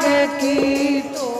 तेरे पग की